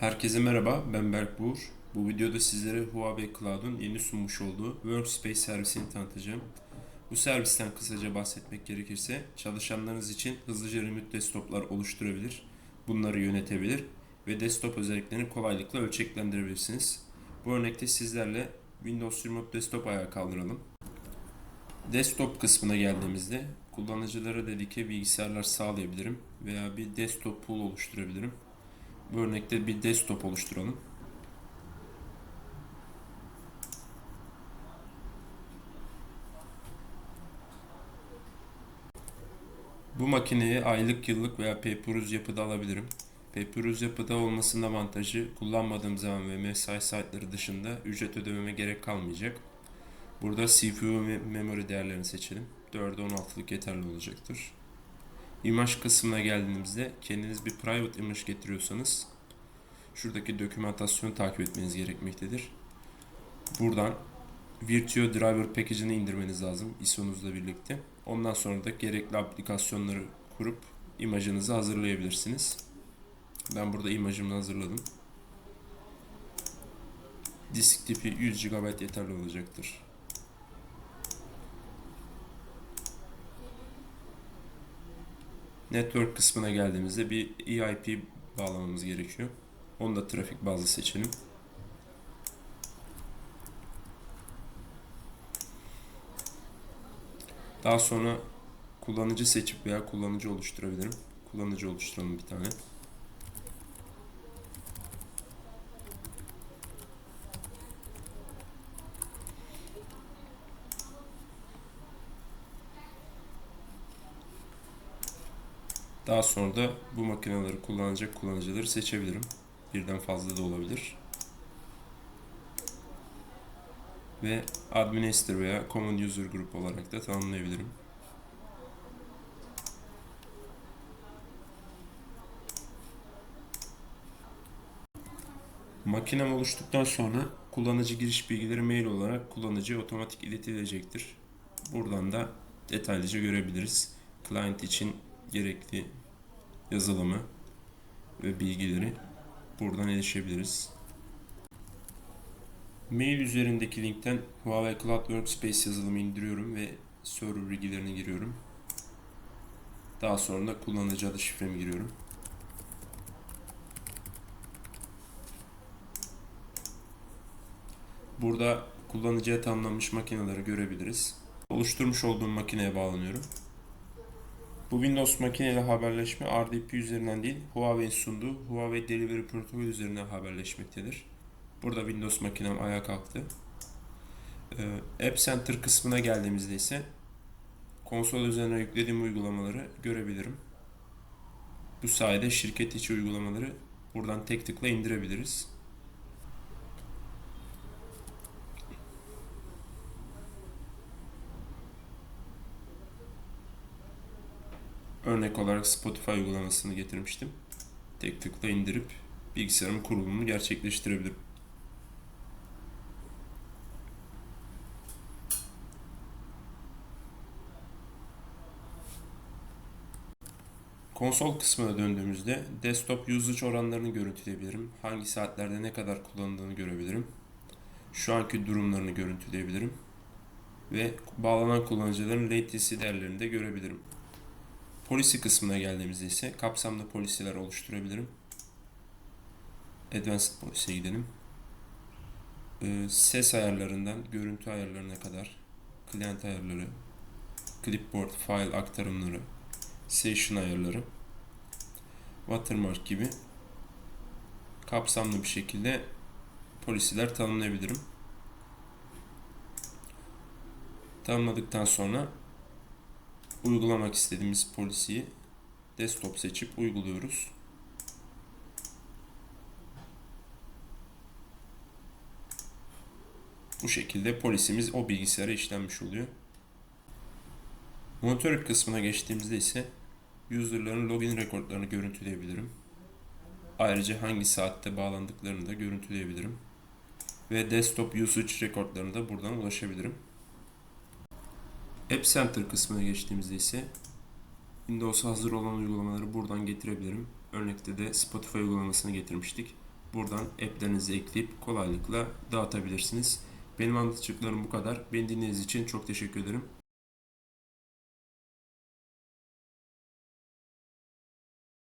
Herkese merhaba, ben Berk Buğur. Bu videoda sizlere Huawei Cloud'un yeni sunmuş olduğu Workspace servisini tanıtacağım. Bu servisten kısaca bahsetmek gerekirse çalışanlarınız için hızlıca remote desktoplar oluşturabilir, bunları yönetebilir ve desktop özelliklerini kolaylıkla ölçeklendirebilirsiniz. Bu örnekte sizlerle Windows Remote Desktop ayağa kaldıralım. Desktop kısmına geldiğimizde kullanıcılara dedike bilgisayarlar sağlayabilirim veya bir desktop pool oluşturabilirim. Bu örnekte bir desktop oluşturalım. Bu makineyi aylık, yıllık veya pay-per-use yapıda alabilirim. Pay-per-use yapıda olmasının avantajı kullanmadığım zaman ve mesai saatleri dışında ücret ödememe gerek kalmayacak. Burada CPU ve memory değerlerini seçelim. 4'e 16'lık yeterli olacaktır. İmaj kısmına geldiğimizde kendiniz bir private image getiriyorsanız şuradaki dokümantasyonu takip etmeniz gerekmektedir. Buradan Virtual Driver Package'ini indirmeniz lazım ISO'nuzla birlikte. Ondan sonra da gerekli aplikasyonları kurup imajınızı hazırlayabilirsiniz. Ben burada imajımı hazırladım. Disk tipi 100 GB yeterli olacaktır. Network kısmına geldiğimizde bir EIP bağlamamız gerekiyor. Onu da trafik bazlı seçelim. Daha sonra kullanıcı seçip veya kullanıcı oluşturabilirim. Kullanıcı oluşturalım bir tane. Daha sonra da bu makineleri kullanacak kullanıcıları seçebilirim. Birden fazla da olabilir. Ve administrator veya common user group olarak da tanımlayabilirim. Makinem oluştuktan sonra kullanıcı giriş bilgileri mail olarak kullanıcıya otomatik iletilecektir. Buradan da detaylıca görebiliriz. Client için gerekli yazılımı ve bilgileri buradan erişebiliriz. Mail üzerindeki linkten Huawei Cloud Workspace yazılımı indiriyorum ve server bilgilerini giriyorum. Daha sonra da kullanıcı adı şifremi giriyorum. Burada kullanıcıya tanımlanmış makineleri görebiliriz. Oluşturmuş olduğum makineye bağlanıyorum. Bu Windows makineyle haberleşme RDP üzerinden değil, Huawei'in sunduğu Huawei Delivery Protocol üzerinden haberleşmektedir. Burada Windows makinem ayağa kalktı. Ee, App Center kısmına geldiğimizde ise konsol üzerine yüklediğim uygulamaları görebilirim. Bu sayede şirket içi uygulamaları buradan tek tıkla indirebiliriz. Örnek olarak Spotify uygulamasını getirmiştim. Tek tıkla indirip bilgisayarımın kurulumunu gerçekleştirebilirim. Konsol kısmına döndüğümüzde desktop usage oranlarını görüntüleyebilirim. Hangi saatlerde ne kadar kullanıldığını görebilirim. Şu anki durumlarını görüntüleyebilirim. Ve bağlanan kullanıcıların latency değerlerini de görebilirim. Policy kısmına geldiğimizde ise kapsamlı polisiler oluşturabilirim. Advanced Policy'ye gidelim. Ee, ses ayarlarından görüntü ayarlarına kadar client ayarları, clipboard, file aktarımları, session ayarları, watermark gibi kapsamlı bir şekilde polisiler tanımlayabilirim. Tanımladıktan sonra uygulamak istediğimiz polisiyi desktop seçip uyguluyoruz. Bu şekilde polisimiz o bilgisayara işlenmiş oluyor. Monitör kısmına geçtiğimizde ise user'ların login rekortlarını görüntüleyebilirim. Ayrıca hangi saatte bağlandıklarını da görüntüleyebilirim. Ve desktop usage rekortlarına da buradan ulaşabilirim. App Center kısmına geçtiğimizde ise Windows'a hazır olan uygulamaları buradan getirebilirim. Örnekte de Spotify uygulamasını getirmiştik. buradan app'lerinizi ekleyip kolaylıkla dağıtabilirsiniz. Benim anlatacaklarım bu kadar. Beni dinlediğiniz için çok teşekkür ederim.